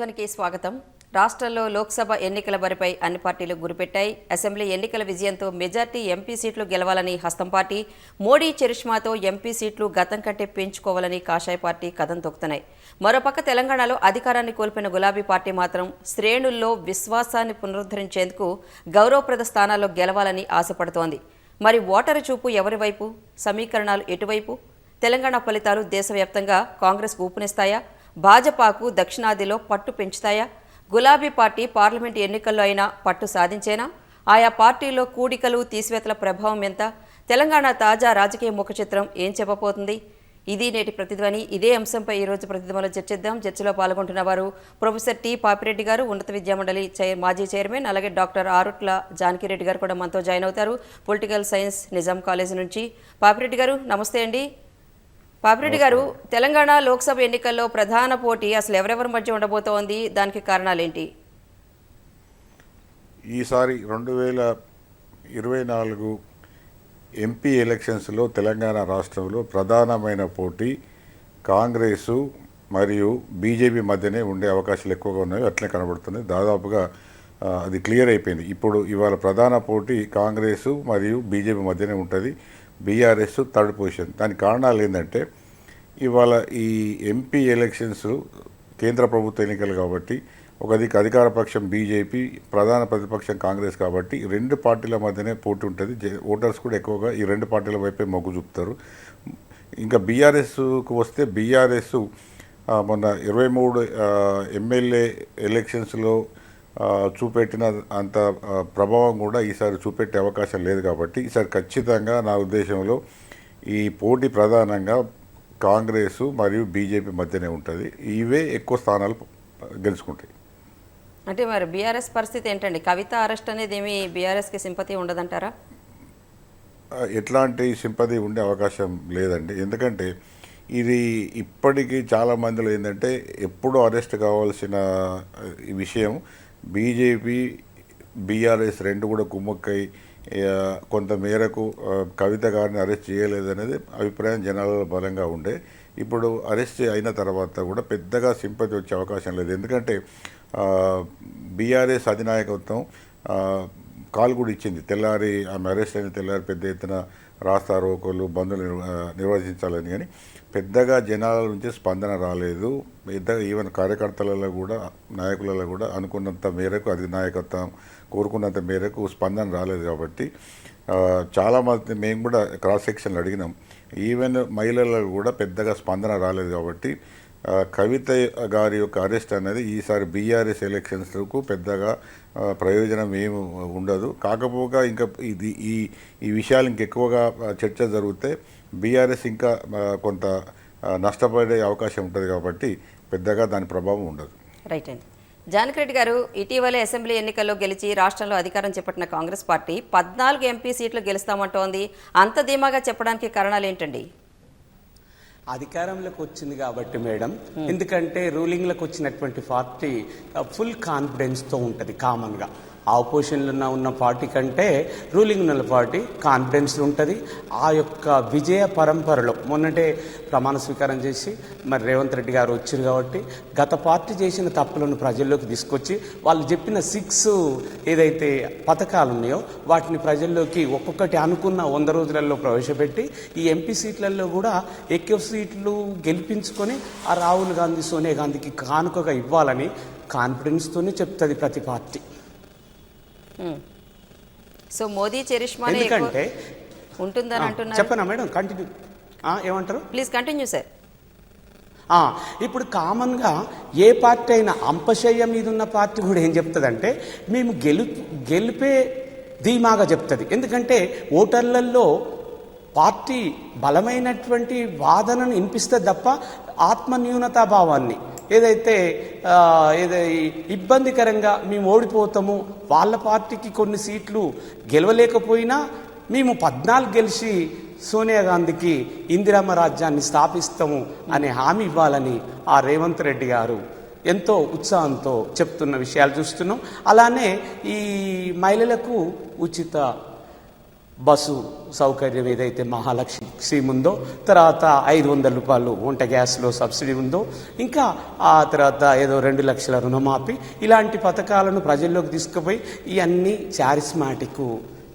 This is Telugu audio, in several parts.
ప్రతిధ్వనికి స్వాగతం. రాష్ట్రంలో లోక్సభ ఎన్నికల బరిపై అన్ని పార్టీలు గురిపెట్టాయి. అసెంబ్లీ ఎన్నికల విజయంతో మెజార్టీ ఎంపీ సీట్లు గెలవాలని హస్తం పార్టీ మోడీ చరిష్మాతో ఎంపీ సీట్లు గతం కంటే పెంచుకోవాలని కాషాయ పార్టీ కథం తొక్కుతున్నాయి. మరోపక్క తెలంగాణలో అధికారాన్ని కోల్పోయిన గులాబీ పార్టీ మాత్రం శ్రేణుల్లో విశ్వాసాన్ని పునరుద్ధరించేందుకు గౌరవప్రద స్థానాల్లో గెలవాలని ఆశపడుతోంది. మరి ఓటరు చూపు ఎవరి వైపు? సమీకరణాలు ఎటువైపు? తెలంగాణ ఫలితాలు దేశవ్యాప్తంగా కాంగ్రెస్కు ఊపునిస్తాయా? భాజపాకు దక్షిణాదిలో పట్టు పెంచుతాయా? గులాబీ పార్టీ పార్లమెంట్ ఎన్నికల్లో అయినా పట్టు సాధించేనా? ఆయా పార్టీలో కూడికలు తీసివేతల ప్రభావం ఎంత? తెలంగాణ తాజా రాజకీయ ముఖ చిత్రం ఏం చెప్పబోతుంది? ఇది నేటి ప్రతిధ్వని. ఇదే అంశంపై ఈరోజు ప్రతిధ్వనిలో చర్చిద్దాం. చర్చలో పాల్గొంటున్న వారు ప్రొఫెసర్ టి పాపిరెడ్డి గారు ఉన్నత విద్యామండలి చైర్ మాజీ చైర్మన్ అలాగే డాక్టర్ ఆరుట్ల జానకిరెడ్డి గారు కూడా మనతో జాయిన్ అవుతారు. పొలిటికల్ సైన్స్ నిజాం కాలేజ్ నుంచి. పాపిరెడ్డి గారు నమస్తే అండి. పాపిరెడ్డి గారు తెలంగాణ లోక్సభ ఎన్నికల్లో ప్రధాన పోటీ అసలు ఎవరెవరి మధ్య ఉండబోతోంది? దానికి కారణాలేంటి? ఈసారి రెండు వేల ఇరవై నాలుగు ఎంపీ ఎలక్షన్స్లో తెలంగాణ రాష్ట్రంలో ప్రధానమైన పోటీ కాంగ్రెసు మరియు బీజేపీ మధ్యనే ఉండే అవకాశాలు ఎక్కువగా ఉన్నాయి. అట్లే కనబడుతుంది దాదాపుగా అది క్లియర్ అయిపోయింది. ఇప్పుడు ఇవాళ ప్రధాన పోటీ కాంగ్రెసు మరియు బీజేపీ మధ్యనే ఉంటుంది. BRS third position. దానికి కారణాలు ఏంటంటే ఇవాళ ఈ ఎంపీ ఎలక్షన్స్ కేంద్ర ప్రభుత్వ ఎన్నికలు కాబట్టి ఒక దిక్కు అధికార పక్షం బీజేపీ ప్రధాన ప్రతిపక్షం కాంగ్రెస్ కాబట్టి రెండు పార్టీల మధ్యనే పోటీ ఉంటుంది. ఓటర్స్ కూడా ఎక్కువగా ఈ రెండు పార్టీల వైపే మొగ్గు చూపుతారు. ఇంకా బీఆర్ఎస్కు వస్తే బీఆర్ఎస్ మొన్న ఇరవై మూడు ఎమ్మెల్యే ఎలక్షన్స్లో చూపెట్టిన అంత ప్రభావం కూడా ఈసారి చూపెట్టే అవకాశం లేదు కాబట్టి ఈసారి ఖచ్చితంగా నా ఉద్దేశంలో ఈ పోటీ ప్రధానంగా కాంగ్రెస్ మరియు బీజేపీ మధ్యనే ఉంటుంది. ఇవే ఎక్కువ స్థానాలు గెలుచుకుంటాయి. అంటే మరి బీఆర్ఎస్ పరిస్థితి ఏంటండి? కవిత అరెస్ట్ అనేది ఏమి బీఆర్ఎస్కి సింపతి ఉండదంటారా? ఎట్లాంటి సింపతి ఉండే అవకాశం లేదండి. ఎందుకంటే ఇది ఇప్పటికీ చాలా మందిలో ఏంటంటే ఎప్పుడూ అరెస్ట్ కావాల్సిన విషయం బీజేపీ బీఆర్ఎస్ రెండు కూడా కుమ్మక్కై కొంత మేరకు కవిత గారిని అరెస్ట్ చేయలేదనేది అభిప్రాయం జనాలలో బలంగా ఉండే. ఇప్పుడు అరెస్ట్ అయిన తర్వాత కూడా పెద్దగా సింపతి వచ్చే అవకాశం లేదు. ఎందుకంటే బీఆర్ఎస్ అధినాయకత్వం కాల్ కూడా ఇచ్చింది. తెల్లారి ఆమె అరెస్ట్ అయిన తెల్లారి పెద్ద ఎత్తున రాస్తా రోకోలు నిర్వ- నిర్వహించాలని. కానీ పెద్దగా జనాల నుంచి స్పందన రాలేదు. పెద్దగా ఈవెన్ కార్యకర్తలలో కూడా నాయకులలో కూడా అనుకున్నంత మేరకు అది నాయకత్వం కోరుకున్నంత మేరకు స్పందన రాలేదు కాబట్టి చాలామంది చాలా మంది మేము కూడా క్రాస్ సెక్షన్లు అడిగినాం. ఈవెన్ మహిళలకు కూడా పెద్దగా స్పందన రాలేదు కాబట్టి కవిత గారి యొక్క అరెస్ట్ అనేది ఈసారి బీఆర్ఎస్ ఎలక్షన్స్కు పెద్దగా ప్రయోజనం ఏమి ఉండదు. కాకపోగా ఇంకా ఇది ఈ ఈ విషయాలు ఇంకెక్కువగా చర్చ జరిగితే బీఆర్ఎస్ ఇంకా కొంత నష్టపడే అవకాశం ఉంటుంది కాబట్టి పెద్దగా దాని ప్రభావం ఉండదు. రైట్ అండి. జానకిరెడ్డి గారు ఇటీవలే అసెంబ్లీ ఎన్నికల్లో గెలిచి రాష్ట్రంలో అధికారం చేపట్టిన కాంగ్రెస్ పార్టీ పద్నాలుగు ఎంపీ సీట్లు గెలుస్తామంటోంది. అంత ధీమాగా చెప్పడానికి కారణాలు ఏంటండి? అధికారంలోకి వచ్చింది కాబట్టి మేడం ఎందుకంటే రూలింగ్లోకి వచ్చినటువంటి పార్టీ ఫుల్ కాన్ఫిడెన్స్తో ఉంటుంది కామన్గా. ఆపోజిషన్లో ఉన్న పార్టీ కంటే రూలింగ్ ఉన్న పార్టీ కాన్ఫిడెన్స్ ఉంటుంది. ఆ యొక్క విజయ పరంపరలో మొన్నటే ప్రమాణ స్వీకారం చేసి మరి రేవంత్ రెడ్డి గారు వచ్చారు కాబట్టి గత పార్టీ చేసిన తప్పులను ప్రజల్లోకి తీసుకొచ్చి వాళ్ళు చెప్పిన సిక్స్ ఏదైతే పథకాలు ఉన్నాయో వాటిని ప్రజల్లోకి ఒక్కొక్కటి అనుకున్న వంద రోజులలో ప్రవేశపెట్టి ఈ ఎంపీ సీట్లలో కూడా ఎక్కువ సీట్లు గెలిపించుకొని ఆ రాహుల్ గాంధీ సోనియా గాంధీకి కానుకగా ఇవ్వాలని కాన్ఫిడెన్స్తోనే చెప్తుంది ప్రతి పార్టీ. సో మోదీ ఎక్కువ ఎందుకంటే ఉంటుందని ఆ, అంటున్నారు. చెప్పనా మేడం? కంటిన్యూ ఏమంటారు? ప్లీజ్ కంటిన్యూ సార్ ఇప్పుడు కామన్గా ఏ పార్టీ అయినా అంపశయ్య మీద ఉన్న పార్టీ కూడా ఏం చెప్తుందంటే మేము గెలు గెలిపే ధీమాగా చెప్తుంది. ఎందుకంటే ఓటర్లలో పార్టీ బలమైనటువంటి వాదనను వినిపిస్తుంది తప్ప ఆత్మన్యూనతా భావాన్ని ఏదైతే ఏదై ఇబ్బందికరంగా మేము ఓడిపోతాము వాళ్ళ పార్టీకి కొన్ని సీట్లు గెలవలేకపోయినా మేము పద్నాలుగు గెలిచి సోనియా గాంధీకి ఇందిరామ రాజ్యాన్ని స్థాపిస్తాము అనే హామీ ఇవ్వాలని ఆ రేవంత్ రెడ్డి గారు ఎంతో ఉత్సాహంతో చెప్తున్న విషయాలు చూస్తున్నాం. అలానే ఈ మహిళలకు ఉచిత బస్సు సౌకర్యం ఏదైతే మహాలక్ష్మి స్కీమ్ ఉందో తర్వాత ఐదు వందల రూపాయలు వంట గ్యాస్లో సబ్సిడీ ఉందో ఇంకా ఆ తర్వాత ఏదో రెండు లక్షల రుణమాఫీ ఇలాంటి పథకాలను ప్రజల్లోకి తీసుకుపోయి ఇవన్నీ చారిస్మాటిక్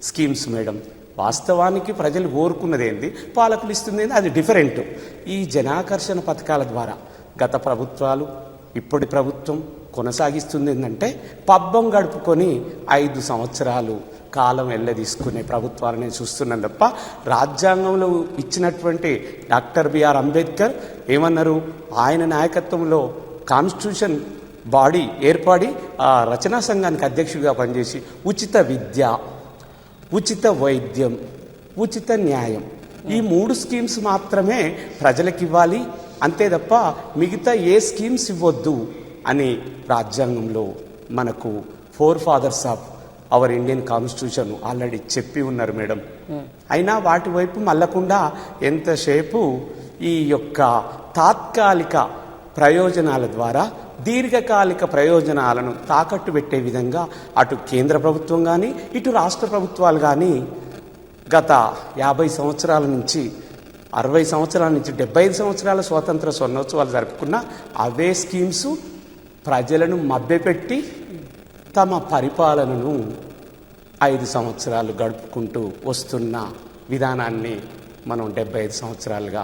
స్కీమ్స్ మేడం. వాస్తవానికి ప్రజలు కోరుకున్నది ఏంది పాలకులు ఇస్తుంది ఏంది అది డిఫరెంట్. ఈ జనాకర్షణ పథకాల ద్వారా గత ప్రభుత్వాలు ఇప్పటి ప్రభుత్వం కొనసాగిస్తుంది ఏంటంటే పబ్బం గడుపుకొని ఐదు సంవత్సరాలు కాలం వెళ్ళ తీసుకునే ప్రభుత్వాలు నేను చూస్తున్నాను తప్ప రాజ్యాంగంలో ఇచ్చినటువంటి డాక్టర్ బిఆర్ అంబేద్కర్ ఏమన్నారు? ఆయన నాయకత్వంలో కాన్స్టిట్యూషన్ బాడీ ఏర్పడి ఆ రచనా సంఘానికి అధ్యక్షుడిగా పనిచేసి ఉచిత విద్య ఉచిత వైద్యం ఉచిత న్యాయం ఈ మూడు స్కీమ్స్ మాత్రమే ప్రజలకు ఇవ్వాలి అంతే తప్ప మిగతా ఏ స్కీమ్స్ ఇవ్వద్దు అని రాజ్యాంగంలో మనకు forefathers of our Indian constitution already చెప్పి ఉన్నారు మేడం. అయినా వాటి వైపు మళ్ళకుండా ఎంతసేపు ఈ యొక్క తాత్కాలిక ప్రయోజనాల ద్వారా దీర్ఘకాలిక ప్రయోజనాలను తాకట్టు పెట్టే విధంగా అటు కేంద్ర ప్రభుత్వం కానీ ఇటు రాష్ట్ర ప్రభుత్వాలు కానీ గత యాభై సంవత్సరాల నుంచి అరవై సంవత్సరాల నుంచి డెబ్బై ఐదు సంవత్సరాల స్వాతంత్ర స్వర్ణోత్సవాలు జరుపుకున్న అవే స్కీమ్స్ ప్రజలను మభ్యపెట్టి తమ పరిపాలనను ఐదు సంవత్సరాలు గడుపుకుంటూ వస్తున్న విధానాన్ని మనం డెబ్బై ఐదు సంవత్సరాలుగా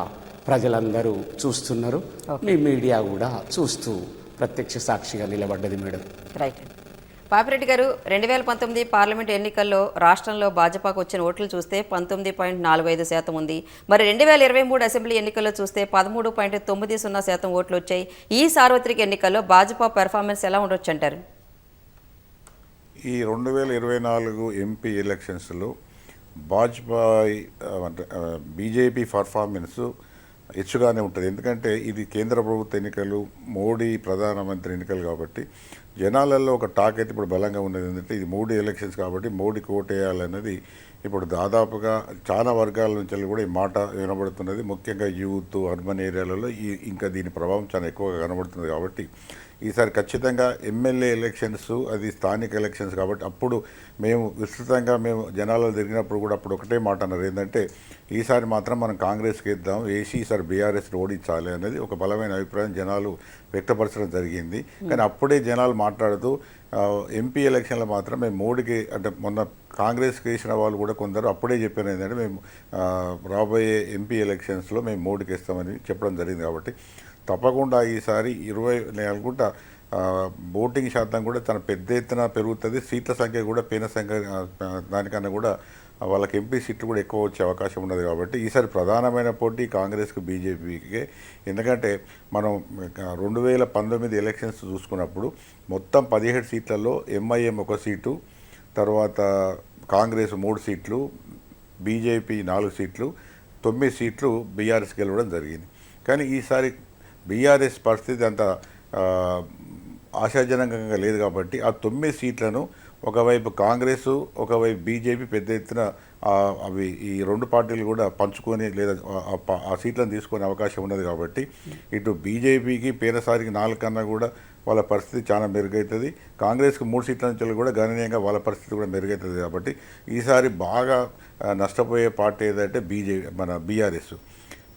ప్రజలందరూ చూస్తున్నారు. మీ మీడియా కూడా చూస్తూ ప్రత్యక్ష సాక్షిగా నిలబడ్డది మేడం. రైట్ పాపిరెడ్డి గారు రెండు వేల పంతొమ్మిది పార్లమెంట్ ఎన్నికల్లో రాష్ట్రంలో భాజపాకు వచ్చిన ఓట్లు చూస్తే పంతొమ్మిది పాయింట్ నాలుగు ఐదు శాతం ఉంది. మరి రెండు వేల ఇరవై మూడు అసెంబ్లీ ఎన్నికల్లో చూస్తే పదమూడు పాయింట్ తొమ్మిది సున్నా శాతం ఓట్లు వచ్చాయి. ఈ సార్వత్రిక ఎన్నికల్లో భాజపా పెర్ఫార్మెన్స్ ఎలా ఉండొచ్చు అంటారు? ఈ రెండు వేల ఇరవై నాలుగు ఎంపీ ఎలక్షన్స్లో వాజ్పేయి అంటే బీజేపీ పర్ఫార్మెన్స్ హెచ్చుగానే ఉంటుంది. ఎందుకంటే ఇది కేంద్ర ప్రభుత్వ ఎన్నికలు మోడీ ప్రధానమంత్రి ఎన్నికలు కాబట్టి జనాలలో ఒక టాక్ అయితే ఇప్పుడు బలంగా ఉన్నది. ఏంటంటే ఇది మోడీ ఎలక్షన్స్ కాబట్టి మోడీకి ఓటేయాలన్నది ఇప్పుడు దాదాపుగా చాలా వర్గాల నుంచి కూడా ఈ మాట వినబడుతున్నది. ముఖ్యంగా యూత్ అర్బన్ ఏరియాలలో ఈ ఇంకా దీని ప్రభావం చాలా ఎక్కువగా కనబడుతుంది కాబట్టి ఈసారి ఖచ్చితంగా ఎమ్మెల్యే ఎలక్షన్స్ అది స్థానిక ఎలక్షన్స్ కాబట్టి అప్పుడు మేము విస్తృతంగా మేము జనాల్లో తిరిగినప్పుడు కూడా అప్పుడు ఒకటే మాట అన్నారు. ఏంటంటే ఈసారి మాత్రం మనం కాంగ్రెస్కి ఇద్దాం వేసి ఈసారి బీఆర్ఎస్ ఓడించాలి అనేది ఒక బలమైన అభిప్రాయం జనాలు వ్యక్తపరచడం జరిగింది. కానీ అప్పుడే జనాలు మాట్లాడుతూ ఎంపీ ఎలక్షన్లో మాత్రం మేము మోడీకి అంటే మొన్న కాంగ్రెస్కి వేసిన వాళ్ళు కూడా కొందరు అప్పుడే చెప్పారు ఏంటంటే మేము రాబోయే ఎంపీ ఎలక్షన్స్లో మేము మోడీకి ఇస్తామని చెప్పడం జరిగింది కాబట్టి తప్పకుండా ఈసారి ఇరవై నేను అనుకుంటా ఓటింగ్ శాతం కూడా తన పెద్ద ఎత్తున పెరుగుతుంది. సీట్ల సంఖ్య కూడా పేన సంఖ్య దానికన్నా కూడా వాళ్ళకి ఎంపీ సీట్లు కూడా ఎక్కువ వచ్చే అవకాశం ఉన్నది కాబట్టి ఈసారి ప్రధానమైన పోటీ కాంగ్రెస్కి బీజేపీకి. ఎందుకంటే మనం రెండు వేల పంతొమ్మిది ఎలక్షన్స్ చూసుకున్నప్పుడు మొత్తం పదిహేడు సీట్లలో ఎంఐఎం ఒక సీటు తర్వాత కాంగ్రెస్ మూడు సీట్లు బీజేపీ నాలుగు సీట్లు తొమ్మిది సీట్లు బీఆర్ఎస్ గెలవడం జరిగింది. కానీ ఈసారి బీఆర్ఎస్ పరిస్థితి అంత ఆశాజనకంగా లేదు కాబట్టి ఆ తొమ్మిది సీట్లను ఒకవైపు కాంగ్రెస్ ఒకవైపు బీజేపీ పెద్ద ఎత్తున అవి ఈ రెండు పార్టీలు కూడా పంచుకొని లేదా ఆ- సీట్లను తీసుకునే అవకాశం ఉన్నది కాబట్టి ఇటు బీజేపీకి పేరసారికి నాలుగు కన్నా కూడా వాళ్ళ పరిస్థితి చాలా మెరుగవుతుంది కాంగ్రెస్కి మూడు సీట్ల నుంచి కూడా గణనీయంగా వాళ్ళ పరిస్థితి కూడా మెరుగవుతుంది కాబట్టి ఈసారి బాగా నష్టపోయే పార్టీ ఏదంటే బీజేపీ మన బీఆర్ఎస్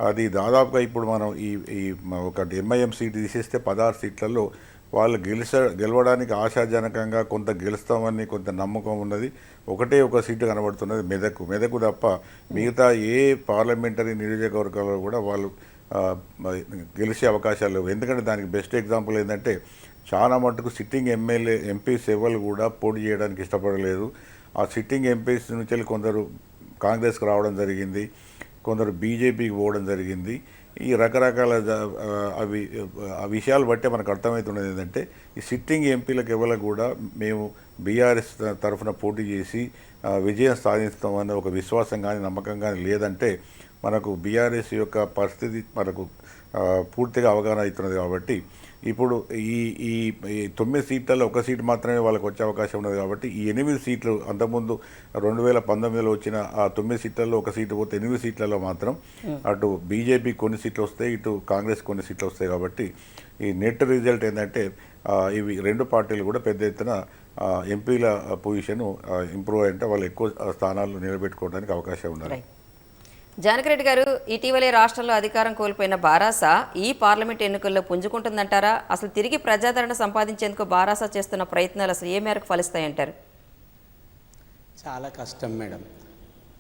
అది దాదాపుగా ఇప్పుడు మనం ఈ ఈ ఒక ఎంఐఎం సీట్ తీసేస్తే పదహారు సీట్లలో వాళ్ళు గెలిచ గెలవడానికి ఆశాజనకంగా కొంత గెలుస్తామని కొంత నమ్మకం ఉన్నది. ఒకటే ఒక సీటు కనబడుతున్నది మెదకు. మెదకు తప్ప మిగతా ఏ పార్లమెంటరీ నియోజకవర్గాల్లో కూడా వాళ్ళు గెలిచే అవకాశాలు ఎందుకంటే దానికి బెస్ట్ ఎగ్జాంపుల్ ఏంటంటే చాలా మటుకు సిట్టింగ్ ఎమ్మెల్యే ఎంపీస్ ఎవరు కూడా పోటీ చేయడానికి ఇష్టపడలేదు. ఆ సిట్టింగ్ ఎంపీస్ నుంచి కొందరు కాంగ్రెస్కి రావడం జరిగింది. కొందరు బీజేపీకి పోవడం జరిగింది. ఈ రకరకాల అవి ఆ విషయాలు బట్టే మనకు అర్థమవుతున్నది ఏంటంటే ఈ సిట్టింగ్ ఎంపీలకు ఎవరికి కూడా మేము బీఆర్ఎస్ తరఫున పోటీ చేసి విజయం సాధిస్తామన్న ఒక విశ్వాసం కానీ నమ్మకం కానీ లేదంటే మనకు బీఆర్ఎస్ యొక్క పరిస్థితి మనకు పూర్తిగా అవగాహన అవుతున్నది కాబట్టి ఇప్పుడు ఈ ఈ తొమ్మిది సీట్లలో ఒక సీట్ మాత్రమే వాళ్ళకి వచ్చే అవకాశం ఉన్నది కాబట్టి ఈ ఎనిమిది సీట్లు అంతకుముందు రెండు వేల పంతొమ్మిదిలో వచ్చిన ఆ తొమ్మిది సీట్లలో ఒక సీటు పోతే ఎనిమిది సీట్లలో మాత్రం అటు బీజేపీ కొన్ని సీట్లు వస్తాయి ఇటు కాంగ్రెస్ కొన్ని సీట్లు వస్తాయి కాబట్టి ఈ నెట్ రిజల్ట్ ఏంటంటే ఇవి రెండు పార్టీలు కూడా పెద్ద ఎత్తున ఎంపీల పొజిషన్ ఇంప్రూవ్ అయ్యంటే వాళ్ళు ఎక్కువ స్థానాలు నిలబెట్టుకోవడానికి అవకాశం రైట్ జానకిరెడ్డి గారు ఇటీవలే రాష్ట్రంలో అధికారం కోల్పోయిన బారాస ఈ పార్లమెంట్ ఎన్నికల్లో పుంజుకుంటుందంటారా? అసలు తిరిగి ప్రజాదరణ సంపాదించేందుకు బారాస చేస్తున్న ప్రయత్నాలు అసలు ఏ మేరకు ఫలిస్తాయంటారు? చాలా కష్టం మేడం.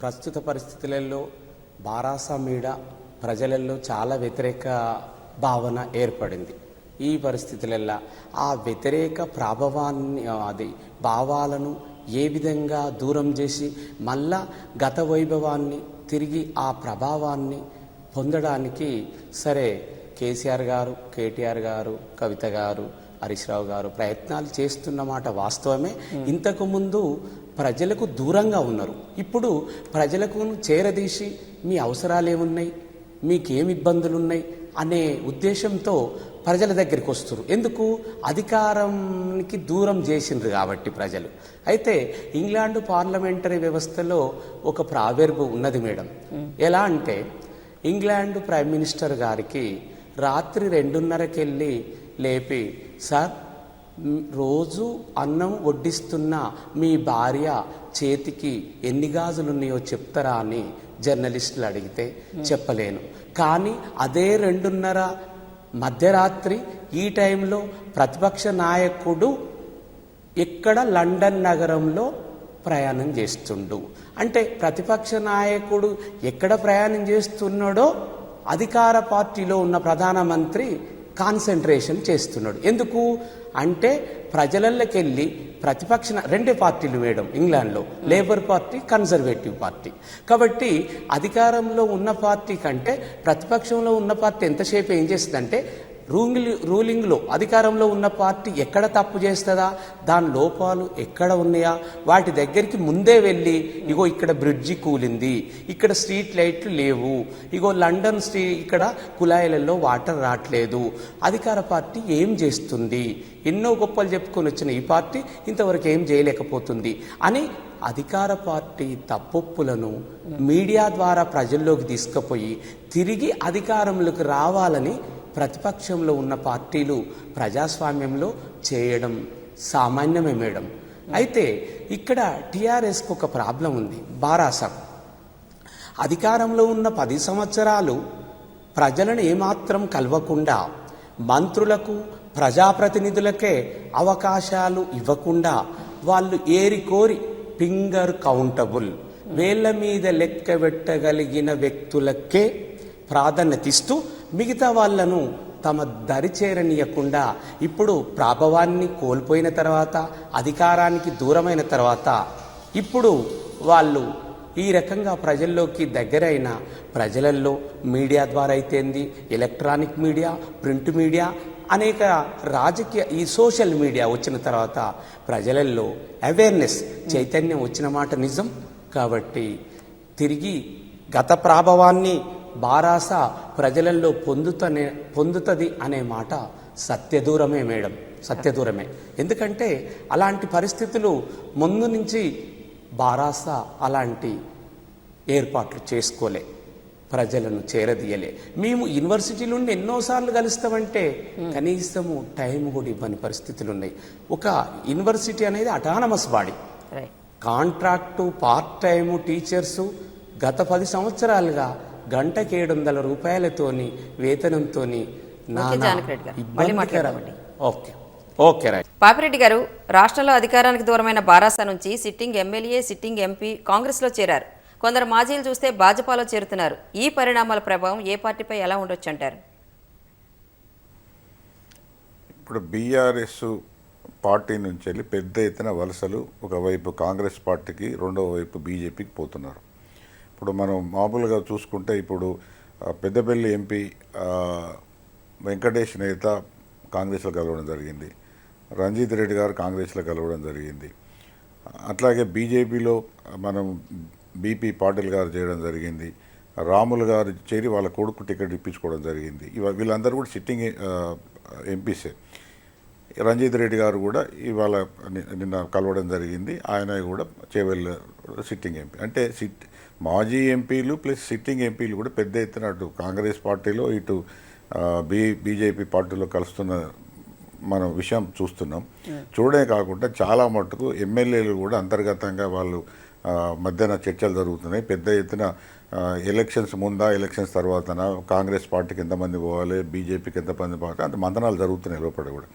ప్రస్తుత పరిస్థితులలో బారాస మీద ప్రజలలో చాలా వ్యతిరేక భావన ఏర్పడింది. ఈ పరిస్థితులల్లో ఆ వ్యతిరేక ప్రభావాన్ని అది భావాలను ఏ విధంగా దూరం చేసి మళ్ళా గత వైభవాన్ని తిరిగి ఆ ప్రభావాన్ని పొందడానికి సరే కేసీఆర్ గారు కేటీఆర్ గారు కవిత గారు హరీష్ రావు గారు ప్రయత్నాలు చేస్తున్నమాట వాస్తవమే. ఇంతకు ముందు ప్రజలకు దూరంగా ఉన్నారు. ఇప్పుడు ప్రజలకు చేరదీసి మీ అవసరాలు ఏమున్నాయి మీకేం ఇబ్బందులు ఉన్నాయి అనే ఉద్దేశంతో ప్రజల దగ్గరికి వస్తారు. ఎందుకు? అధికారానికి దూరం చేసిండ్రు కాబట్టి ప్రజలు. అయితే ఇంగ్లాండ్ పార్లమెంటరీ వ్యవస్థలో ఒక ప్రావేర్బు ఉన్నది మేడం. ఎలా అంటే ఇంగ్లాండ్ ప్రైమ్ మినిస్టర్ గారికి రాత్రి రెండున్నరకెళ్ళి లేపి సార్ రోజు అన్నం వడ్డిస్తున్న మీ భార్య చేతికి ఎన్ని గాజులున్నాయో చెప్తారా? అని జర్నలిస్టులు అడిగితే చెప్పలేను. కానీ అదే రెండున్నర మధ్యరాత్రి ఈ టైంలో ప్రతిపక్ష నాయకుడు ఇక్కడ లండన్ నగరంలో ప్రయాణం చేస్తుండు. అంటే ప్రతిపక్ష నాయకుడు ఎక్కడ ప్రయాణం చేస్తున్నాడో అధికార పార్టీలో ఉన్న ప్రధానమంత్రి కాన్సన్ట్రేషన్ చేస్తున్నాడు. ఎందుకు? అంటే ప్రజలలోకి వెళ్ళి ప్రతిపక్ష రెండే పార్టీలు వేయడం ఇంగ్లాండ్లో. Labour party conservative party. కాబట్టి అధికారంలో ఉన్న పార్టీ కంటే ప్రతిపక్షంలో ఉన్న పార్టీ ఎంతసేపు ఏం చేస్తుందంటే రూలింగ్ రూలింగ్లో అధికారంలో ఉన్న పార్టీ ఎక్కడ తప్పు చేస్తుందా? దాని లోపాలు ఎక్కడ ఉన్నాయా? వాటి దగ్గరికి ముందే వెళ్ళి ఇగో ఇక్కడ బ్రిడ్జి కూలింది ఇక్కడ స్ట్రీట్ లైట్లు లేవు ఇగో లండన్ స్ట్రీ ఇక్కడ కుళాయిలలో వాటర్ రావట్లేదు అధికార పార్టీ ఏం చేస్తుంది? ఎన్నో గొప్పలు చెప్పుకొని వచ్చిన ఈ పార్టీ ఇంతవరకు ఏం చేయలేకపోతుంది. అని అధికార పార్టీ తప్పొప్పులను మీడియా ద్వారా ప్రజల్లోకి తీసుకుపోయి తిరిగి అధికారంలోకి రావాలని ప్రతిపక్షంలో ఉన్న పార్టీలు ప్రజాస్వామ్యంలో చేయడం సామాన్యమే మేడం. అయితే ఇక్కడ టీఆర్ఎస్కు ఒక ప్రాబ్లం ఉంది. బారాసకు అధికారంలో ఉన్న పది సంవత్సరాలు ప్రజలను ఏమాత్రం కలవకుండా మంత్రులకు ప్రజాప్రతినిధులకే అవకాశాలు ఇవ్వకుండా వాళ్ళు ఏరి కోరి ఫింగర్ కౌంటబుల్ వేళ్ళ మీద లెక్క పెట్టగలిగిన వ్యక్తులకే ప్రాధాన్యత ఇస్తూ మిగతా వాళ్ళను తమ దరి చేరనీయకుండా ఇప్పుడు ప్రాభవాన్ని కోల్పోయిన తర్వాత అధికారానికి దూరమైన తర్వాత ఇప్పుడు వాళ్ళు ఈ రకంగా ప్రజల్లోకి దగ్గరైన ప్రజలల్లో మీడియా ద్వారా అయితేంది ఎలక్ట్రానిక్ మీడియా ప్రింట్ మీడియా అనేక రాజకీయ ఈ సోషల్ మీడియా వచ్చిన తర్వాత ప్రజలల్లో అవేర్నెస్ చైతన్యం వచ్చిన మాట నిజం. కాబట్టి తిరిగి గత ప్రాభవాన్ని బారాస ప్రజలలో పొందుతనే పొందుతుంది అనే మాట సత్యదూరమే మేడం సత్యదూరమే. ఎందుకంటే అలాంటి పరిస్థితులు ముందు నుంచి బారాస అలాంటి ఏర్పాట్లు చేసుకోలే ప్రజలను చేరదీయలే. మేము యూనివర్సిటీ నుండి ఎన్నోసార్లు కలుస్తామంటే కనీసము టైం కూడా ఇవ్వని పరిస్థితులు ఉన్నాయి ఒక యూనివర్సిటీ అనేది autonomous body contract part time teachers గత పది సంవత్సరాలుగా గంటకి ఏడు వందల రూపాయలతోని వేతనంతోని నానా జానకిరెడ్డి గారు. మళ్ళీ ఇబ్బందికర. మాట్లాడదామండి. ఓకే. Okay right. పాపిరెడ్డి గారు రాష్ట్రంలో అధికారానికి దూరమైన బారాస నుంచి సిట్టింగ్ ఎమ్మెల్యే సిట్టింగ్ ఎంపీ కాంగ్రెస్లో చేరారు. కొందరు మాజీలు చూస్తే భాజపాలో చేరుతున్నారు. ఈ పరిణామాల ప్రభావం ఏ పార్టీపై ఎలా ఉండొచ్చు అంటారు ఇప్పుడు బీఆర్ఎస్ పార్టీ నుంచి వెళ్ళి పెద్ద ఎత్తున వలసలు ఒకవైపు కాంగ్రెస్ పార్టీకి రెండవ వైపు బీజేపీకి పోతున్నారు. ఇప్పుడు మనం మామూలుగా చూసుకుంటే ఇప్పుడు పెద్దపల్లి ఎంపీ వెంకటేష్ నేత కాంగ్రెస్లో కలవడం జరిగింది. రంజిత్ రెడ్డి గారు కాంగ్రెస్లో కలవడం జరిగింది. అట్లాగే బీజేపీలో మనం బీపీ పాటిల్ గారు చేయడం జరిగింది. రాములు గారు చేరి వాళ్ళ కొడుకు టికెట్ ఇప్పించుకోవడం జరిగింది. ఇవ వీళ్ళందరూ కూడా సిట్టింగ్ ఎంపీసే. రంజిత్ రెడ్డి గారు కూడా ఇవాళ నిన్న కలవడం జరిగింది. ఆయన కూడా చేవెళ్ళ సిట్టింగ్ ఎంపీ. అంటే సిట్ మాజీ ఎంపీలు ప్లస్ సిట్టింగ్ ఎంపీలు కూడా పెద్ద ఎత్తున అటు కాంగ్రెస్ పార్టీలో ఇటు బీ బీజేపీ పార్టీలో కలుస్తున్న మనం విషయం చూస్తున్నాం. చూడమే కాకుండా చాలా మట్టుకు ఎమ్మెల్యేలు కూడా అంతర్గతంగా వాళ్ళు మధ్యన చర్చలు జరుగుతున్నాయి. పెద్ద ఎత్తున ఎలక్షన్స్ ముందా ఎలక్షన్స్ తర్వాతన కాంగ్రెస్ పార్టీకి ఎంతమంది పోవాలి బీజేపీకి ఎంతమంది పోవాలి అంత మంతనాలు జరుగుతున్నాయి లోపల కూడా.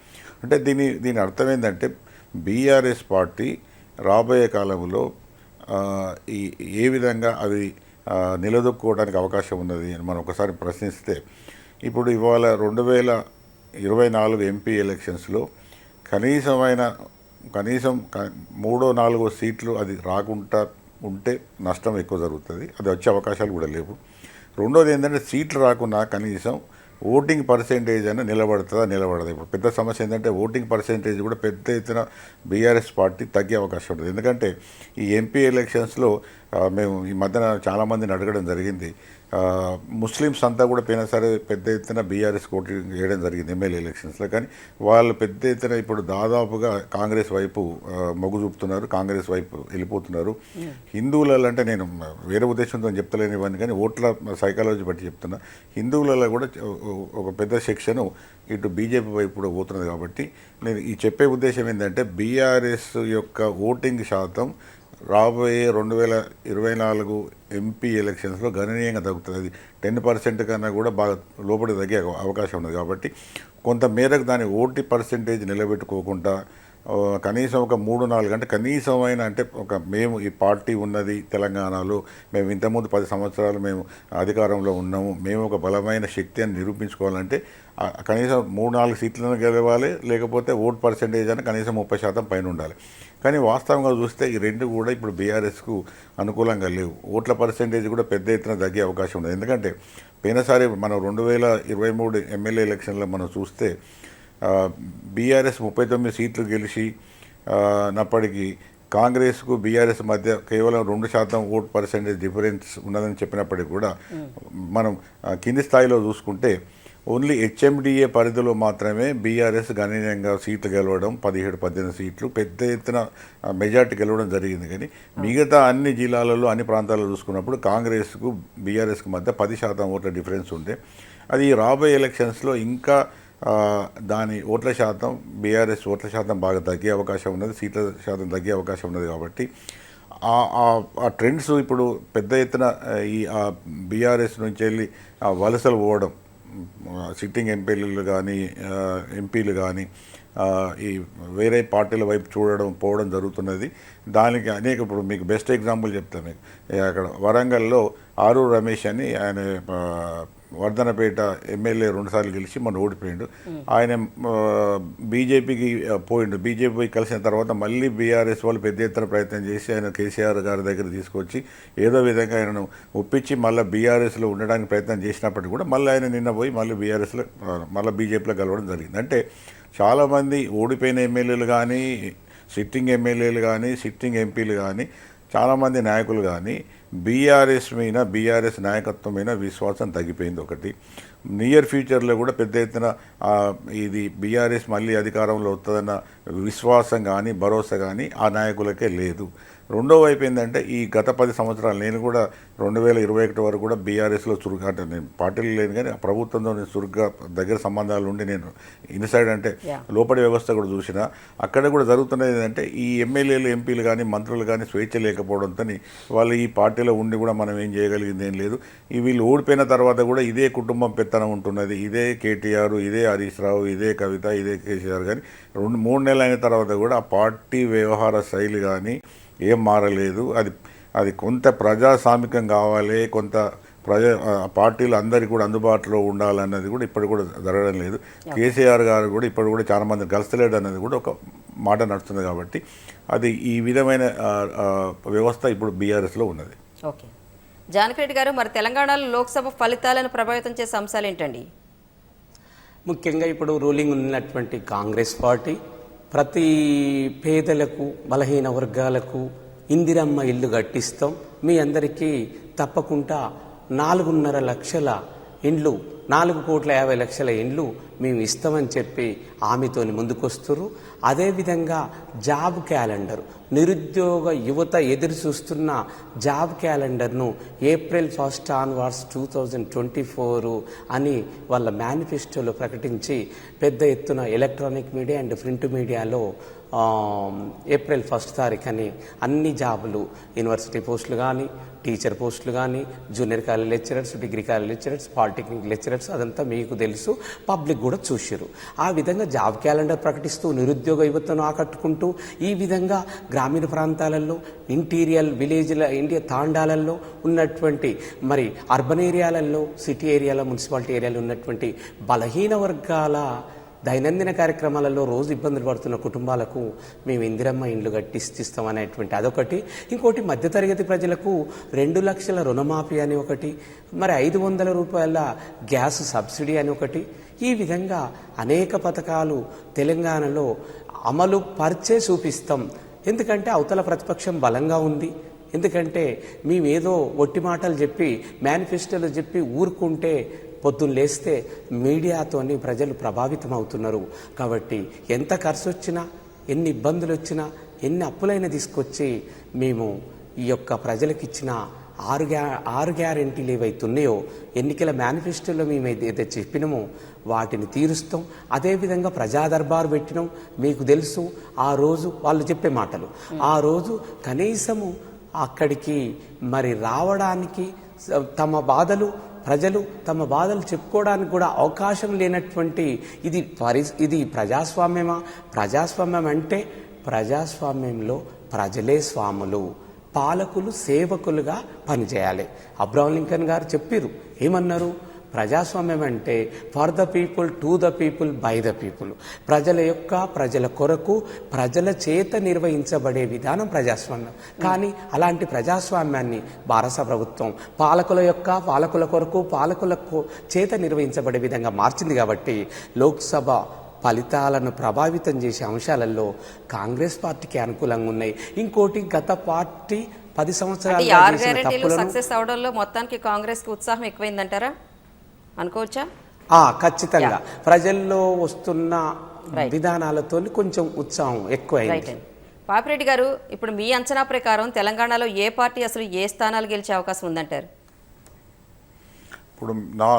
అంటే దీని దీని అర్థం ఏంటంటే బీఆర్ఎస్ పార్టీ రాబోయే కాలంలో ఈ ఏ విధంగా అది నిలదొక్కుకోవడానికి అవకాశం ఉన్నది అని మనం ఒకసారి ప్రశ్నిస్తే ఇప్పుడు ఇవాళ రెండు వేల ఇరవై నాలుగు ఎంపీ ఎలక్షన్స్లో కనీసమైన కనీసం మూడో నాలుగో సీట్లు అది రాకుండా ఉంటే నష్టం ఎక్కువ జరుగుతుంది. అది వచ్చే అవకాశాలు కూడా లేవు. రెండోది ఏంటంటే సీట్లు రాకున్నా కనీసం ఓటింగ్ పర్సెంటేజ్ అని నిలబడుతుందా నిలబడదు? ఇప్పుడు పెద్ద సమస్య ఏంటంటే ఓటింగ్ పర్సెంటేజ్ కూడా పెద్ద ఎత్తున బీఆర్ఎస్ పార్టీ తగ్గే అవకాశం ఉంటుంది. ఎందుకంటే ఈ ఎంపీ ఎలక్షన్స్లో మేము ఈ మధ్యన చాలామందిని అడగడం జరిగింది. ముస్లిమ్స్ అంతా కూడా పోయినా సరే పెద్ద ఎత్తున బీఆర్ఎస్ కోటి చేయడం జరిగింది ఎమ్మెల్యే ఎలక్షన్స్లో. కానీ వాళ్ళు పెద్ద ఎత్తున ఇప్పుడు దాదాపుగా కాంగ్రెస్ వైపు మొగ్గు చూపుతున్నారు కాంగ్రెస్ వైపు వెళ్ళిపోతున్నారు. హిందువులలో అంటే నేను వేరే ఉద్దేశంతో చెప్తలేని ఇవన్నీ కానీ ఓట్ల సైకాలజీ బట్టి చెప్తున్నా. హిందువులలో కూడా ఒక పెద్ద సెక్షను ఇటు బీజేపీ వైపు కూడా పోతున్నది కాబట్టి నేను ఈ చెప్పే ఉద్దేశం ఏంటంటే బీఆర్ఎస్ యొక్క ఓటింగ్ శాతం రాబోయే రెండు వేల ఇరవై నాలుగు ఎంపీ ఎలక్షన్స్లో గణనీయంగా తగ్గుతుంది. టెన్ పర్సెంట్ కన్నా కూడా బాగా లోపలి తగ్గే అవకాశం ఉంది కాబట్టి కొంత మేరకు దాని ఓటి పర్సెంటేజ్ నిలబెట్టుకోకుండా కనీసం ఒక మూడు నాలుగు అంటే కనీసం అంటే ఒక మేము ఈ పార్టీ ఉన్నది తెలంగాణలో మేము ఇంతకుముందు పది సంవత్సరాలు మేము అధికారంలో ఉన్నాము మేము ఒక బలమైన శక్తి అని నిరూపించుకోవాలంటే కనీసం మూడు నాలుగు సీట్లను గెలవాలి లేకపోతే ఓట్ పర్సెంటేజ్ అని కనీసం ముప్పై శాతం పైన ఉండాలి. కానీ వాస్తవంగా చూస్తే ఈ రెండు కూడా ఇప్పుడు బీఆర్ఎస్కు అనుకూలంగా లేవు. ఓట్ల పర్సెంటేజ్ కూడా పెద్ద ఎత్తున తగ్గే అవకాశం ఉంది. ఎందుకంటే పోయినసారి మనం రెండు వేల ఇరవై మూడు ఎమ్మెల్యే ఎలక్షన్లో మనం చూస్తే బీఆర్ఎస్ ముప్పై తొమ్మిది సీట్లు గెలిచి నప్పటికీ కాంగ్రెస్కు బీఆర్ఎస్ మధ్య కేవలం రెండు శాతం ఓట్ పర్సెంటేజ్ డిఫరెన్స్ ఉన్నదని చెప్పినప్పటికీ కూడా మనం కింది స్థాయిలో చూసుకుంటే ఓన్లీ హెచ్ఎండిఏ పరిధిలో మాత్రమే బీఆర్ఎస్ గణనీయంగా సీట్లు గెలవడం పదిహేడు పద్దెనిమిది సీట్లు పెద్ద ఎత్తున మెజార్టీ గెలవడం జరిగింది. కానీ మిగతా అన్ని జిల్లాలలో అన్ని ప్రాంతాల్లో చూసుకున్నప్పుడు కాంగ్రెస్కు బీఆర్ఎస్కు మధ్య పది శాతం ఓట్ల డిఫరెన్స్ ఉంటే అది రాబోయే ఎలక్షన్స్లో ఇంకా దాని ఓట్ల శాతం బీఆర్ఎస్ ఓట్ల శాతం బాగా తగ్గే అవకాశం ఉన్నది సీట్ల శాతం తగ్గే అవకాశం ఉన్నది కాబట్టి ఆ- ట్రెండ్స్ ఇప్పుడు పెద్ద ఎత్తున ఈ బీఆర్ఎస్ నుంచి వెళ్ళి వలసలు పోవడం సిట్టింగ్ ఎంపీలు కానీ ఎంపీలు కానీ ఈ వేరే పార్టీల వైపు చూడడం పోవడం జరుగుతున్నది. దానికి అనేక ఇప్పుడు మీకు బెస్ట్ ఎగ్జాంపుల్ చెప్తాను మీకు. అక్కడ వరంగల్లో ఆరు రమేష్ అని ఆయన వర్ధనపేట ఎమ్మెల్యే రెండుసార్లు గెలిచి మన ఓడిపోయిండు. ఆయన బీజేపీకి పోయిండు. బీజేపీ కలిసిన తర్వాత మళ్ళీ బీఆర్ఎస్ వాళ్ళు పెద్ద ఎత్తున ప్రయత్నం చేసి ఆయన కేసీఆర్ గారి దగ్గర తీసుకొచ్చి ఏదో విధంగా ఆయనను ఒప్పించి మళ్ళీ బీఆర్ఎస్లో ఉండడానికి ప్రయత్నం చేసినప్పటికీ కూడా మళ్ళీ ఆయన నిన్న పోయి మళ్ళీ బీఆర్ఎస్లో మళ్ళీ బీజేపీలో కలవడం జరిగింది. అంటే చాలామంది ఓడిపోయిన ఎమ్మెల్యేలు కానీ సిట్టింగ్ ఎమ్మెల్యేలు కానీ సిట్టింగ్ ఎంపీలు కానీ చాలామంది నాయకులు కానీ బీఆర్ఎస్ మీద బీఆర్ఎస్ నాయకత్వం మీద విశ్వాసం తగ్గిపోయింది ఒకటి. నియర్ ఫ్యూచర్లో కూడా పెద్ద ఎత్తున ఇది బీఆర్ఎస్ మళ్ళీ అధికారంలో వస్తుందన్న విశ్వాసం కానీ భరోసా కానీ ఆ నాయకులకే లేదు. రెండో వైపు ఏంటంటే ఈ గత పది సంవత్సరాలు నేను కూడా రెండు వేల ఇరవై ఒకటి వరకు కూడా బీఆర్ఎస్లో చురుగ్గా అంటే నేను పార్టీలు లేను కానీ ప్రభుత్వంతో నేను చురుగ్గా దగ్గర సంబంధాలు ఉండి నేను ఇన్సైడ్ అంటే. లోపలి వ్యవస్థ కూడా చూసిన. అక్కడ కూడా జరుగుతున్నది ఏంటంటే ఈ ఎమ్మెల్యేలు ఎంపీలు కానీ మంత్రులు కానీ స్వేచ్ఛ లేకపోవడంతో వాళ్ళు ఈ పార్టీలో ఉండి కూడా మనం ఏం చేయగలిగింది ఏం లేదు. ఈ వీళ్ళు ఓడిపోయిన తర్వాత కూడా ఇదే కుటుంబం పెత్తనం ఉంటున్నది. ఇదే కేటీఆర్ ఇదే హరీష్ రావు ఇదే కవిత ఇదే కేసీఆర్ కానీ రెండు మూడు నెలలు అయిన తర్వాత కూడా ఆ పార్టీ వ్యవహార శైలి కానీ ఏం మారలేదు. అది అది కొంత ప్రజాస్వామికం కావాలి కొంత ప్రజా పార్టీలు అందరికీ కూడా అందుబాటులో ఉండాలన్నది కూడా ఇప్పటి కూడా జరగడం లేదు. కేసీఆర్ గారు కూడా ఇప్పుడు కూడా చాలా మంది కలుస్తలేడు అన్నది కూడా ఒక మాట నడుస్తుంది కాబట్టి అది ఈ విధమైన వ్యవస్థ ఇప్పుడు బీఆర్ఎస్లో ఉన్నది. ఓకే. జానకిరెడ్డి గారు మరి తెలంగాణలో లోక్సభ ఫలితాలను ప్రభావితం చేసే అంశాలు ఏంటండి? ముఖ్యంగా ఇప్పుడు రూలింగ్ ఉన్నటువంటి కాంగ్రెస్ పార్టీ ప్రతి పేదలకు బలహీన వర్గాలకు ఇందిరమ్మ ఇల్లు కట్టిస్తాం. మీ అందరికీ తప్పకుండా నాలుగున్నర లక్షల ఇండ్లు నాలుగు కోట్ల యాభై లక్షల ఇండ్లు మేము ఇస్తామని చెప్పి ఆమెతోని ముందుకొస్తున్నారు అదేవిధంగా జాబ్ క్యాలెండర్. నిరుద్యోగ యువత ఎదురు చూస్తున్న job క్యాలెండర్ను April first onwards two thousand twenty four అని వాళ్ళ మేనిఫెస్టోలో ప్రకటించి పెద్ద ఎత్తున ఎలక్ట్రానిక్ మీడియా అండ్ ప్రింట్ మీడియాలో ఏప్రిల్ ఫస్ట్ తారీఖుని అన్ని జాబులు యూనివర్సిటీ పోస్టులు కానీ టీచర్ పోస్టులు కానీ junior college lecturers degree college lecturers polytechnic lecturers అదంతా మీకు తెలుసు. పబ్లిక్ కూడా చూసిరు ఆ విధంగా జాబ్ క్యాలెండర్ ప్రకటిస్తూ నిరుద్యోగ యువతను ఆకట్టుకుంటూ ఈ విధంగా గ్రామీణ ప్రాంతాలలో ఇంటీరియల్ విలేజ్ల ఇండియా తాండాలలో ఉన్నటువంటి మరి అర్బన్ ఏరియాలలో సిటీ ఏరియాలో మున్సిపాలిటీ ఏరియాలో ఉన్నటువంటి బలహీన వర్గాల దైనందిన కార్యక్రమాలలో రోజు ఇబ్బందులు పడుతున్న కుటుంబాలకు మేము ఇందిరమ్మ ఇండ్లు కట్టిస్తాం అనేటువంటి అదొకటి. ఇంకోటి మధ్యతరగతి ప్రజలకు రెండు లక్షల రుణమాఫీ అని ఒకటి మరి ఐదు వందల రూపాయల గ్యాస్ సబ్సిడీ అని ఒకటి. ఈ విధంగా అనేక పథకాలు తెలంగాణలో అమలు పరిచే చూపిస్తాం. ఎందుకంటే అవతల ప్రతిపక్షం బలంగా ఉంది. ఎందుకంటే మేమేదో ఒట్టి మాటలు చెప్పి మేనిఫెస్టోలు చెప్పి ఊరుకుంటే పొద్దున్న లేస్తే మీడియాతోని ప్రజలు ప్రభావితం అవుతున్నారు కాబట్టి ఎంత ఖర్చు వచ్చినా ఎన్ని ఇబ్బందులు వచ్చినా ఎన్ని అప్పులైనా తీసుకొచ్చి మేము ఈ యొక్క ప్రజలకు ఇచ్చిన ఆరు గ్యా ఆరు గ్యారెంటీలు ఏవైతే ఉన్నాయో ఎన్నికల మేనిఫెస్టోలో మేము ఏదైతే చెప్పినామో వాటిని తీరుస్తాం. అదేవిధంగా ప్రజాదర్బారు పెట్టినాం. మీకు తెలుసు ఆ రోజు వాళ్ళు చెప్పే మాటలు. ఆ రోజు కనీసము అక్కడికి మరి రావడానికి తమ బాధలు ప్రజలు తమ బాధలు చెప్పుకోవడానికి కూడా అవకాశం లేనటువంటి ఇది పరి ఇది ప్రజాస్వామ్యమా? ప్రజాస్వామ్యం అంటే ప్రజాస్వామ్యంలో ప్రజలే స్వాములు పాలకులు సేవకులుగా పనిచేయాలి. అబ్రహం లింకన్ గారు చెప్పిరు ఏమన్నారు? ప్రజాస్వామ్యం అంటే for the people to the people by the people ప్రజల యొక్క ప్రజల కొరకు ప్రజల చేత నిర్వహించబడే విధానం ప్రజాస్వామ్యం. కానీ అలాంటి ప్రజాస్వామ్యాన్ని భారత ప్రభుత్వం పాలకుల యొక్క పాలకుల కొరకు పాలకుల చేత నిర్వహించబడే విధంగా మార్చింది కాబట్టి లోక్సభ ఫలితాలను ప్రభావితం చేసే అంశాలలో కాంగ్రెస్ పార్టీకి అనుకూలంగా ఉన్నాయి. ఇంకోటి గత పార్టీ పది అవడంలో మొత్తానికి కాంగ్రెస్కి ఉత్సాహం ఎక్కువైందంటారా? అనుకోవచ్చా? ఆ, ఖచ్చితంగా. ప్రజల్లో వస్తున్న. విధానాలతో కొంచెం ఉత్సాహం అండి. పాపిరెడ్డి గారు ఇప్పుడు మీ అంచనా ప్రకారం తెలంగాణలో ఏ పార్టీ అసలు ఏ స్థానాలు గెలిచే అవకాశం ఉందంటారు? ఇప్పుడు నా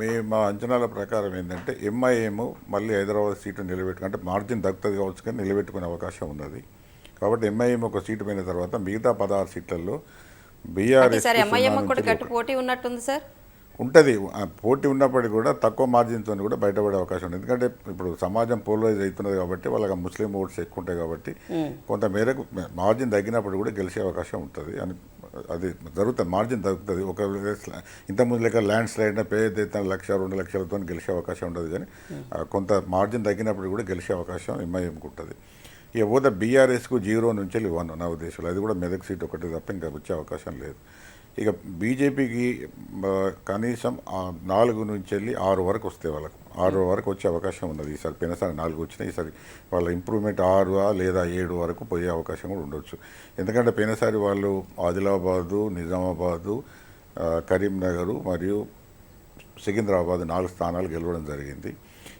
మే మా అంచనాల ప్రకారం ఏంటంటే ఎంఐఎం మళ్ళీ హైదరాబాద్ సీటు నిలబెట్టుకు అంటే మార్జిన్ దక్కుతుంది కావచ్చు కానీ నిలబెట్టుకునే అవకాశం ఉన్నది. కాబట్టి ఎంఐఎం ఒక సీటు పోయిన తర్వాత మిగతా పదహారు సీట్లలో బీఆర్ఎస్ పోటీ ఉన్నట్టుంది సార్. ఉంటుంది. పోటీ ఉన్నప్పటికీ కూడా తక్కువ మార్జిన్తో కూడా బయటపడే అవకాశం ఉంది. ఎందుకంటే ఇప్పుడు సమాజం పోలరైజ్ అవుతున్నది కాబట్టి వాళ్ళకి ముస్లిం ఓట్స్ ఎక్కువ ఉంటాయి కాబట్టి కొంత మేరకు మార్జిన్ తగ్గినప్పుడు కూడా గెలిచే అవకాశం ఉంటుంది. అని అది జరుగుతుంది. మార్జిన్ తగ్గుతుంది. ఒక ఇంతకుముందు లెక్క ల్యాండ్ స్లైడ్ పేద ఎత్తున లక్ష రెండు లక్షలతో గెలిచే అవకాశం ఉంటుంది కానీ కొంత మార్జిన్ తగ్గినప్పుడు కూడా గెలిచే అవకాశం ఎంఐఎంకి ఉంటుంది. ఇక పోతే బీఆర్ఎస్కు జీరో నుంచి వన్ నా ఉద్దేశంలో. అది కూడా మెదక్ సీట్ ఒకటి తప్ప ఇంకా వచ్చే అవకాశం లేదు. ఇక బీజేపీకి కనీసం నాలుగు నుంచి వెళ్ళి ఆరు వరకు వస్తాయి వాళ్ళకు. ఆరు వరకు వచ్చే అవకాశం ఉన్నది. ఈసారి పోయినసారి నాలుగు వచ్చినాయి ఈసారి వాళ్ళ ఇంప్రూవ్మెంట్ ఆరు లేదా ఏడు వరకు పోయే అవకాశం కూడా ఉండొచ్చు. ఎందుకంటే పోయినసారి వాళ్ళు ఆదిలాబాదు నిజామాబాదు కరీంనగరు మరియు సికింద్రాబాద్ నాలుగు స్థానాలు గెలవడం జరిగింది.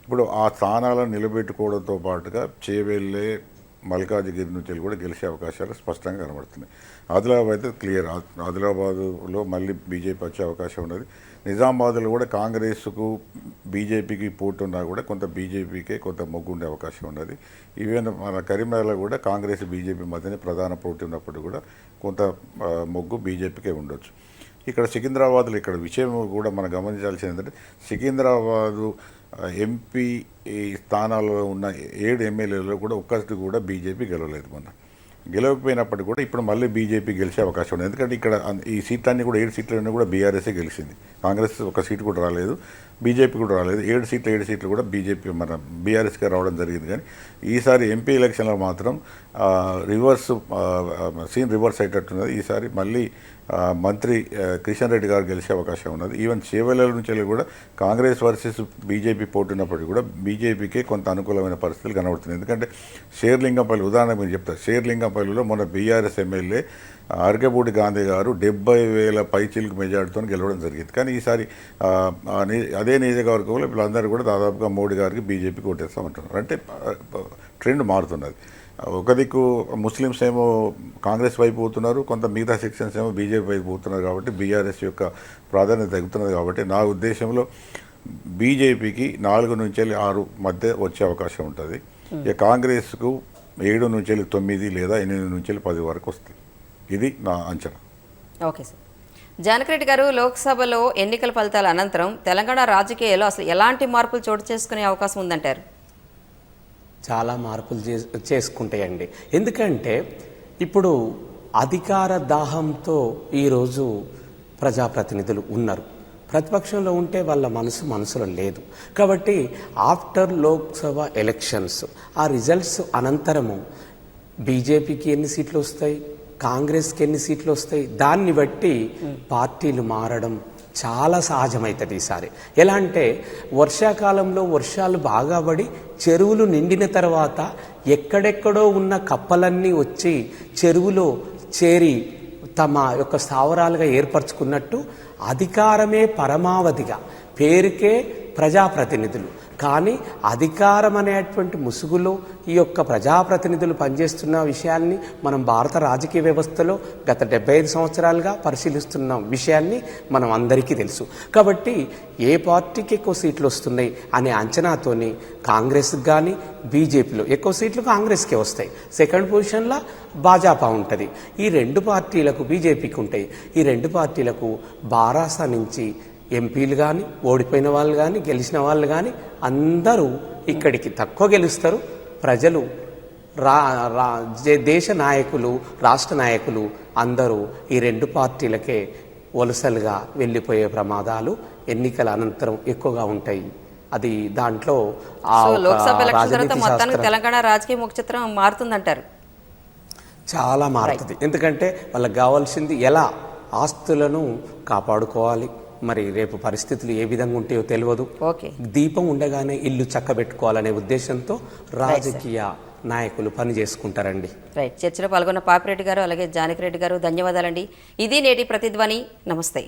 ఇప్పుడు ఆ స్థానాలను నిలబెట్టుకోవడంతో పాటుగా చేవెళ్ళే మల్కాజ్గిరి నుంచి వెళ్ళి కూడా గెలిచే అవకాశాలు స్పష్టంగా కనబడుతున్నాయి. ఆదిలాబాద్ అయితే క్లియర్. ఆదిలాబాద్లో ఆదిలాబాదులో మళ్ళీ బీజేపీ వచ్చే అవకాశం ఉన్నది. నిజామాబాద్లో కూడా కాంగ్రెస్కు బీజేపీకి పోటీ ఉన్నా కూడా కొంత బీజేపీకే కొంత మొగ్గు ఉండే అవకాశం ఉన్నది. ఈవెన్ మన కరీంనగర్లో కూడా కాంగ్రెస్ బీజేపీ మధ్యనే ప్రధాన పోటీ ఉన్నప్పుడు కూడా కొంత మొగ్గు బీజేపీకే ఉండొచ్చు. ఇక్కడ సికింద్రాబాద్లో ఇక్కడ విషయం కూడా మనం గమనించాల్సింది ఏంటంటే సికింద్రాబాదు ఎంపీ ఈ స్థానాల్లో ఉన్న ఏడు ఎమ్మెల్యేలలో కూడా ఒక్కటి కూడా బీజేపీ గెలవలేదు మొన్న. గెలవకపోయినప్పటికీ కూడా ఇప్పుడు మళ్ళీ బీజేపీ గెలిచే అవకాశం ఉంది. ఎందుకంటే ఇక్కడ ఈ సీట్లన్నీ కూడా ఏడు సీట్లన్నీ కూడా బీఆర్ఎస్ఏ గెలిచింది. కాంగ్రెస్ ఒక సీట్ కూడా రాలేదు. బీజేపీ కూడా రాలేదు. ఏడు సీట్లు ఏడు సీట్లు కూడా బీజేపీ మన బీఆర్ఎస్కే రావడం జరిగింది. కానీ ఈసారి ఎంపీ ఎలక్షన్లో మాత్రం రివర్స్ సీన్ రివర్స్ అయ్యేటట్టున్నది ఈసారి మళ్ళీ మంత్రి కిషన్ రెడ్డి గారు గెలిచే అవకాశం ఉన్నది. ఈవెన్ చేవెళ్ళ నుంచి కూడా కాంగ్రెస్ వర్సెస్ బీజేపీ పోటున్నప్పటికీ కూడా బీజేపీకే కొంత అనుకూలమైన పరిస్థితులు కనబడుతుంది ఎందుకంటే షేర్లింగంపల్లి ఉదాహరణ మీరు చెప్తారు. షేర్లింగంపల్లిలో మొన్న బీఆర్ఎస్ ఎమ్మెల్యే అరకెపూడి గాంధీ గారు డెబ్బై వేల పైచిలకు మెజార్టీతో గెలవడం జరిగింది. కానీ ఈసారి అదే నియోజకవర్గంలో వీళ్ళందరూ కూడా దాదాపుగా మోడీ గారికి బీజేపీకి ఓటేస్తామంటున్నారు. అంటే ట్రెండ్ మారుతున్నది. ఒక దిక్కు ముస్లిమ్స్ ఏమో కాంగ్రెస్ వైపు పోతున్నారు కొంత మిగతా సెక్షన్స్ ఏమో బీజేపీ వైపు పోతున్నారు కాబట్టి బీఆర్ఎస్ యొక్క ప్రాధాన్యత తగ్గుతున్నది కాబట్టి నా ఉద్దేశంలో బీజేపీకి నాలుగు నుంచి వెళ్ళి ఆరు మధ్య వచ్చే అవకాశం ఉంటుంది. ఇక కాంగ్రెస్కు ఏడు నుంచి వెళ్ళి తొమ్మిది లేదా ఎనిమిది నుంచి వెళ్ళి పది వరకు వస్తుంది. ఇది నా అంచనా. Okay sir. జానకిరెడ్డి గారు లోక్సభలో ఎన్నికల ఫలితాల అనంతరం తెలంగాణ రాజకీయాల్లో అసలు ఎలాంటి మార్పులు చోటు చేసుకునే అవకాశం ఉందంటారు? చాలా మార్పులు చే- చేసుకుంటాయండి. ఎందుకంటే ఇప్పుడు అధికార దాహంతో ఈరోజు ప్రజాప్రతినిధులు ఉన్నారు. ప్రతిపక్షంలో ఉంటే వాళ్ళ మనసు మనసులో లేదు. కాబట్టి ఆఫ్టర్ లోక్సభ ఎలక్షన్స్ ఆ రిజల్ట్స్ అనంతరము బీజేపీకి ఎన్ని సీట్లు వస్తాయి కాంగ్రెస్కి ఎన్ని సీట్లు వస్తాయి దాన్ని బట్టి పార్టీలు మారడం చాలా సహజమవుతుంది ఈసారి. ఎలా అంటే వర్షాకాలంలో వర్షాలు బాగా పడి చెరువులు నిండిన తర్వాత ఎక్కడెక్కడో ఉన్న కప్పలన్నీ వచ్చి చెరువులో చేరి తమ యొక్క స్థావరాలుగా ఏర్పరచుకున్నట్టు అధికారమే పరమావధిగా పేరుకే ప్రజాప్రతినిధులు. కానీ అధికారం అనేటువంటి ముసుగులో ఈ యొక్క ప్రజాప్రతినిధులు పనిచేస్తున్న విషయాన్ని మనం భారత రాజకీయ వ్యవస్థలో గత డెబ్బై ఐదు సంవత్సరాలుగా పరిశీలిస్తున్న విషయాన్ని మనం అందరికీ తెలుసు. కాబట్టి ఏ పార్టీకి ఎక్కువ సీట్లు వస్తున్నాయి అనే అంచనాతోని కాంగ్రెస్కి కానీ బీజేపీలో ఎక్కువ సీట్లు కాంగ్రెస్కే వస్తాయి. సెకండ్ పొజిషన్లో భాజపా ఉంటుంది. ఈ రెండు పార్టీలకు బీజేపీకి ఉంటాయి. ఈ రెండు పార్టీలకు బారాసా నుంచి ఎంపీలు కానీ ఓడిపోయిన వాళ్ళు కానీ గెలిచిన వాళ్ళు కానీ అందరూ ఇక్కడికి తక్కువ గెలుస్తారు. ప్రజలు రా రా దేశ నాయకులు రాష్ట్ర నాయకులు అందరూ ఈ రెండు పార్టీలకే వలసలుగా వెళ్ళిపోయే ప్రమాదాలు ఎన్నికల అనంతరం ఎక్కువగా ఉంటాయి. అది దాంట్లో తెలంగాణ రాజకీయ ముఖ చిత్రం మారుతుందంటారు. చాలా మారుతుంది. ఎందుకంటే వాళ్ళకి కావాల్సింది ఎలా? ఆస్తులను కాపాడుకోవాలి. మరి రేపు పరిస్థితులు ఏ విధంగా ఉంటాయో తెలియదు. ఓకే. దీపం ఉండగానే ఇల్లు చక్కబెట్టుకోవాలనే ఉద్దేశంతో రాజకీయ నాయకులు పని చేసుకుంటారండి. రైట్ చర్చలో పాల్గొన్న పాపిరెడ్డి గారు అలాగే జానకిరెడ్డి గారు ధన్యవాదాలండి. ఇది నేటి ప్రతిధ్వని. నమస్తే.